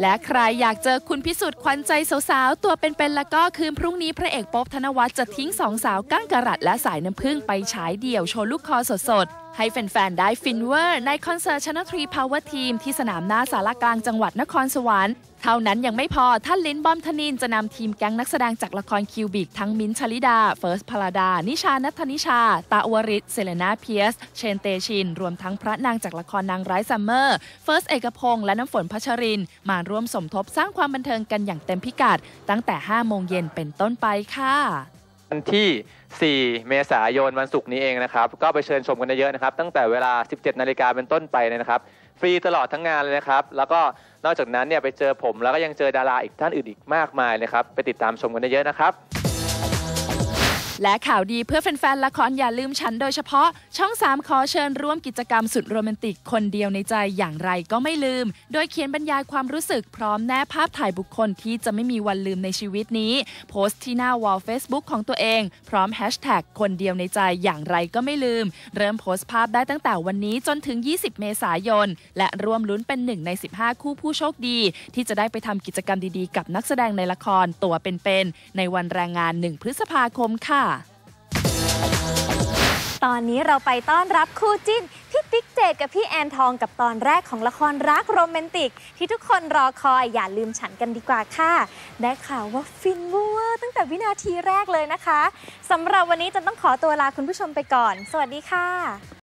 และใครอยากเจอคุณพิสุทธิ์ควันใจสาวๆ ตัวเป็นๆแล้วก็คืนพรุ่งนี้พระเอกป๊อบธนวัฒน์จะทิ้งสองสาวก้างกระรัดและสายน้ำผึ้งไปฉายเดี่ยวโชว์ลูกคอสดๆ ให้แฟนๆ ได้ฟินเวอร์ ในคอนเสิร์ตชนะทรีพาวเวอร์ทีมที่สนามหน้าสารกลางจังหวัดนครสวรรค์เท่านั้นยังไม่พอท่านลิ้นบอมธนินจะนำทีมแก๊งนักแสดงจากละครคิวบิกทั้งมิ้นชลิดา เฟิร์สพลาดา นิชานัทนิชาตะวริศเซเลนาเพียส เชนเตชิน รวมทั้งพระนางจากละครนางร้ายซัมเมอร์ เฟิร์สเอกพงษ์และน้ำฝนพัชริน มาร่วมสมทบสร้างความบันเทิงกันอย่างเต็มพิกัด ตั้งแต่ 5 โมงเย็นเป็นต้นไปค่ะวันที่ 4 เมษายน วันศุกร์นี้เองนะครับ ก็ไปเชิญชมกันเยอะๆนะครับ ตั้งแต่เวลา 17 นาฬิกาเป็นต้นไปเลยนะครับ ฟรีตลอดทั้งงานเลยนะครับ แล้วก็นอกจากนั้นเนี่ยไปเจอผม แล้วก็ยังเจอดาราอีกท่านอื่นอีกมากมายเลยครับ ไปติดตามชมกันเยอะๆนะครับ และข่าวดีเพื่อแฟนๆละครอย่าลืมฉันโดยเฉพาะช่อง 3 ขอเชิญร่วมกิจกรรมสุดโรแมนติกคนเดียวในใจอย่างไรก็ไม่ลืม โดยเขียนบรรยายความรู้สึกพร้อมแนบภาพถ่ายบุคคลที่จะไม่มีวันลืมในชีวิตนี้ โพสต์ที่หน้าวอล Facebook ของตัวเอง พร้อมแฮชแท็กคนเดียวในใจอย่างไรก็ไม่ลืม เริ่มโพสต์ภาพได้ตั้งแต่วันนี้จนถึง 20 เมษายน และร่วมลุ้นเป็นหนึ่งใน 15 คู่ผู้โชคดี ที่จะได้ไปทำกิจกรรมดีๆ กับนักแสดงในละครตัวเป็นๆในวันแรงงาน 1 พฤษภาคมค่ะ ตอนนี้เราไปต้อนรับคู่จิ้น พี่ติ๊กเจกับพี่แอนทองกับตอนแรกของละครรักโรแมนติก ที่ทุกคนรอคอยอย่าลืมฉันกันดีกว่าค่ะ ได้ข่าวว่าฟินเวอร์ตั้งแต่วินาทีแรกเลยนะคะสำหรับวันนี้จะต้องขอตัวลาคุณผู้ชมไปก่อน สวัสดีค่ะ